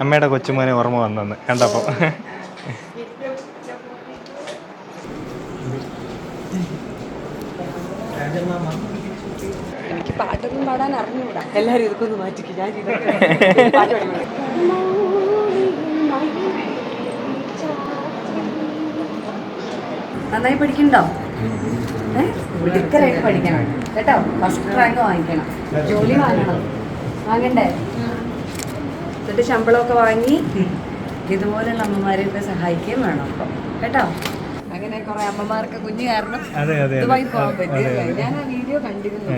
അമ്മയുടെ കൊച്ചുമോനെ ഓർമ്മ വന്നെന്ന് കണ്ടപ്പോ. രാജമാ എനിക്ക് പാട്ടൊന്നും പാടാൻ അറിഞ്ഞൂടാ. എല്ലാരും ഇതൊക്കെ ഒന്ന് മാറ്റിക്കും. ഞാൻ നന്നായി പഠിക്കണ്ടോ? ഏ? മിടുക്കരായിട്ട് പഠിക്കണം കേട്ടോ? ഫസ്റ്റ് റാങ്ക് വാങ്ങിക്കണം. ജോലി വാങ്ങണം. വാങ്ങണ്ടേ? എന്നിട്ട് ശമ്പളമൊക്കെ വാങ്ങി ഇതുപോലുള്ള അമ്മമാരെയൊക്കെ സഹായിക്കുകയും വേണം. അപ്പം കേട്ടോ? കുറെ അമ്മമാർക്ക് കുഞ്ഞു കാരണം ദുബായി പോകാൻ പറ്റി ഞാൻ ആ വീഡിയോ കണ്ടിരുന്നു.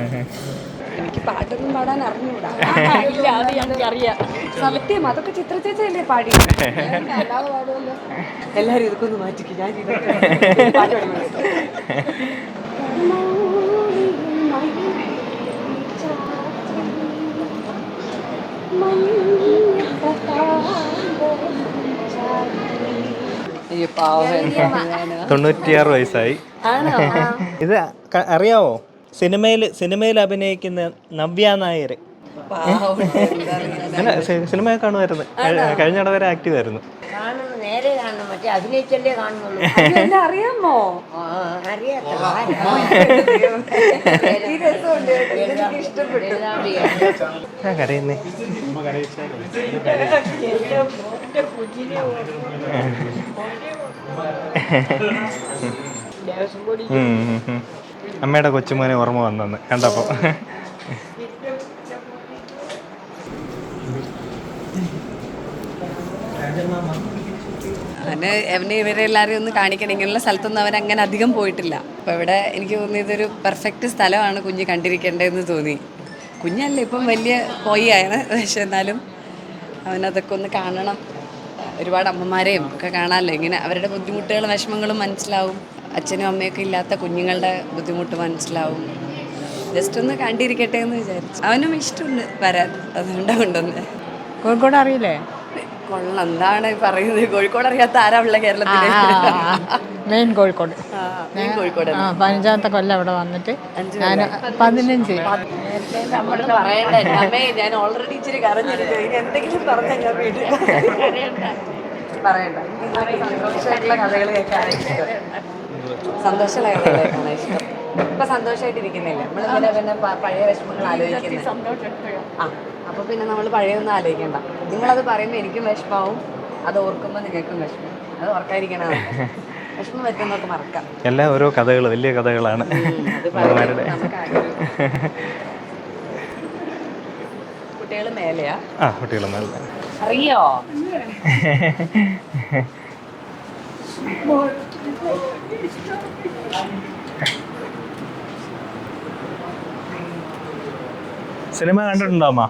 എനിക്ക് പാട്ടൊന്നും പാടാൻ അറിഞ്ഞൂടാ. ഇല്ല അത് ഞങ്ങൾക്കറിയാം സത്യം അതൊക്കെ ചിത്ര ചേച്ചല്ലേ പാടി. എല്ലാരും ഇതൊക്കെ ഒന്ന് മാറ്റിക്കും. ഞാൻ പാട്ട് തൊണ്ണൂറ്റിയാറ് വയസ്സായി. ഇത് അറിയാവോ? സിനിമയിൽ സിനിമയിൽ അഭിനയിക്കുന്ന നവ്യ നായർ. സിനിമ കാണുമായിരുന്നു. കഴിഞ്ഞ കഴിഞ്ഞിട വരെ ആക്റ്റീവ് ആയിരുന്നു. കാണുന്നു നേരെ കാണണം മറ്റേ അഭിനയിച്ചല്ലേ കാണുന്നുള്ളൂ. അയ്യോ, എന്നെ അറിയാമോ? അറിയാത്ത അമ്മയുടെ കൊച്ചുമോനെ ഓർമ്മ വന്നെന്ന് കണ്ടപ്പോ. അവന് അവന് ഇവരെ എല്ലാവരെയും ഒന്ന് കാണിക്കണം. ഇങ്ങനെയുള്ള സ്ഥലത്തൊന്നും അവൻ അങ്ങനെ അധികം പോയിട്ടില്ല. അപ്പോൾ ഇവിടെ എനിക്ക് തോന്നി ഇതൊരു പെർഫെക്റ്റ് സ്ഥലമാണ് കുഞ്ഞ് കണ്ടിരിക്കേണ്ടതെന്ന് തോന്നി. കുഞ്ഞല്ല ഇപ്പം വലിയ പോയി ആയിരുന്നു പക്ഷെ എന്നാലും അവനതൊക്കെ ഒന്ന് കാണണം. ഒരുപാട് അമ്മമാരെയും ഒക്കെ കാണാമല്ലോ ഇങ്ങനെ അവരുടെ ബുദ്ധിമുട്ടുകളും വിഷമങ്ങളും മനസ്സിലാവും. അച്ഛനും അമ്മയൊക്കെ ഇല്ലാത്ത കുഞ്ഞുങ്ങളുടെ ബുദ്ധിമുട്ട് മനസ്സിലാവും. ജസ്റ്റ് ഒന്ന് കണ്ടിരിക്കട്ടെ എന്ന് വിചാരിച്ചു. അവനും ഇഷ്ടമുണ്ട് വരാൻ. അതുകൊണ്ട് കൊണ്ടുവന്ന്. കോഴിക്കോട് അറിയില്ലേ? കൊള്ളാം. എന്താണ് പറയുന്നത്? കോഴിക്കോട് അറിയാത്ത ആരാ ഉള്ള കേരളത്തിൽ മെയിൻ കോഴിക്കോട്. കോഴിക്കോട് ആ പതിനഞ്ചാമത്തെ കൊല്ലം അവിടെ വന്നിട്ട് ഞാൻ പതിനഞ്ച്. നമ്മൾ പറയണ്ട. അമ്മേ ഞാൻ ഓൾറെഡി ഇച്ചിരി കരഞ്ഞെടുത്തു ഇനി എന്തെങ്കിലും പറഞ്ഞാൽ ഞാൻ വീട്ടിൽ പറയണ്ട. സന്തോഷമായിട്ടുള്ള കഥകൾ കേൾക്കാനാണ് ഇഷ്ടം സന്തോഷമുള്ള കഥകൾ കേൾക്കാനാണ് ഇഷ്ടം. ഇപ്പൊ സന്തോഷമായിട്ടിരിക്കുന്നില്ല. നമ്മളിങ്ങനെ പിന്നെ പ- പഴയ വിഷമങ്ങൾ ആലോചിക്കുന്നത് ആ അപ്പൊ പിന്നെ നമ്മൾ പഴയൊന്നും ആലോചിക്കണ്ട. നിങ്ങളത് പറയുമ്പോൾ എനിക്കും വിഷമാവും. അത് ഓർക്കുമ്പോൾ നിങ്ങൾക്കും വിഷമം അത് ഓർക്കാതിരിക്കണതാണ്. വിഷമം മറക്കാം. എല്ലാം ഓരോ കഥകൾ വലിയ കഥകളാണ്. കുട്ടികൾ മേലെയാ? ആ കുട്ടികളൊന്നും അറിയോ? സിനിമ കണ്ടിട്ടുണ്ടോ അമ്മ?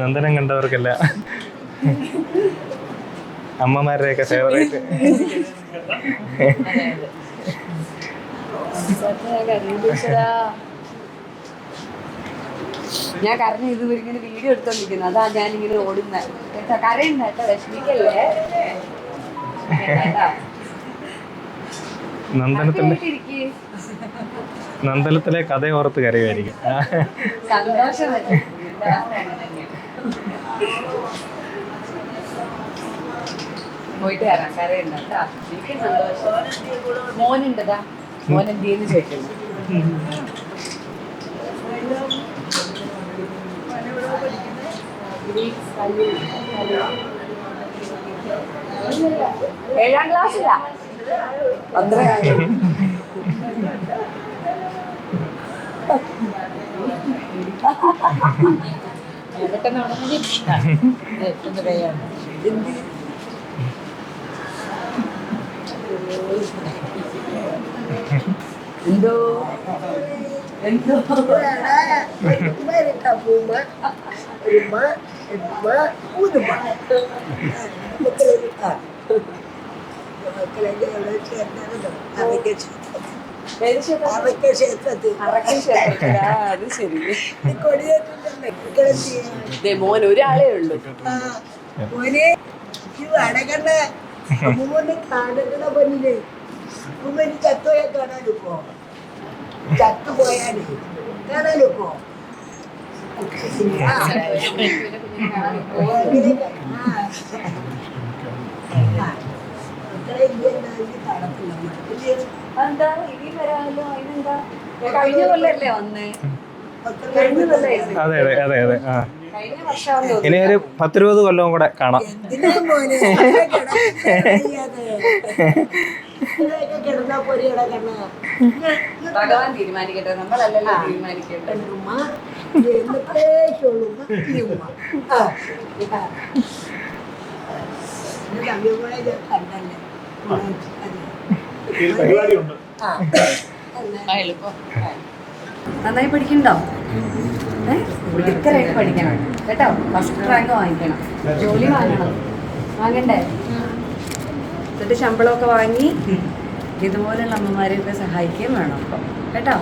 നന്ദനം കണ്ടവർക്കല്ല. അമ്മമാരുടെയൊക്കെ ഫേവറേറ്റ് ഞാൻ കരഞ്ഞു ഇത് ഇങ്ങനെ വീഡിയോ എടുത്തോണ്ടിരിക്കുന്നു. അതാ ഞാൻ ഇങ്ങനെ ഓടുന്ന കരയുന്ന കേട്ടോ? വിഷമിക്കല്ലേ. നന്ദനത്തിന്റെ. നന്ദനത്തിലെ കഥ ഓർത്ത് കരയുമായിരിക്കും. സന്തോഷം പോയിട്ട് വരാം. കരയുന്ന കേട്ടാ? എനിക്ക് സന്തോഷം മോനുണ്ടതാ. മോൻ എന്ത് ചെയ്യുന്നു ചോദിക്കുന്നു? ഏഴാം ക്ലാസ്സിലാ? പന്ത്രണ്ട് എന്തോ എന്തോ എത്തുന്ന rumah, rumah, ചെയ്യാൻ എന്തോ? മോൻ ഒരാളേ ഉള്ളൂ. ആ, മോനെ അമ്മൂമ്മനെ കാണുന്ന പൊന്നിൽ അമ്മൂമ്മന് ചത്തോയെ കാണാനും പോ ചത്തു പോയാൽ കാണാനും പോ ആ. ഓ, അങ്ങനെയൊക്കെ. ആ. ആ. ഇത്രയും ഇതുണ്ടായിട്ട് കാണത്തില്ല നമ്മൾ. ഇല്ലേ? എന്താ? ഇനി വരാമല്ലോ അതിനെന്താ? കഴിഞ്ഞ കൊല്ലല്ലേ വന്നേ? അതെ അതെ അതെ അതെ. ആ. ഇനി ഒരു പത്തിരുപത് കൊല്ലവും കൂടെ കാണാം. കിടന്നാ ഭഗവാൻ തീരുമാനിക്കട്ടെ. നമ്മളല്ലല്ലോ നന്നായി പഠിക്കണ്ടോ? ഏ? മിടുക്കരായിട്ട് പഠിക്കണം. കേട്ടോ? ഫസ്റ്റ് റാങ്ക് വാങ്ങിക്കണം. ജോലി വാങ്ങണം. വാങ്ങണ്ടേ? എന്നിട്ട് ശമ്പളമൊക്കെ വാങ്ങി. ഇതുപോലുള്ള അമ്മമാരെയൊക്കെ സഹായിക്കുകയും വേണം അപ്പം. കേട്ടോ?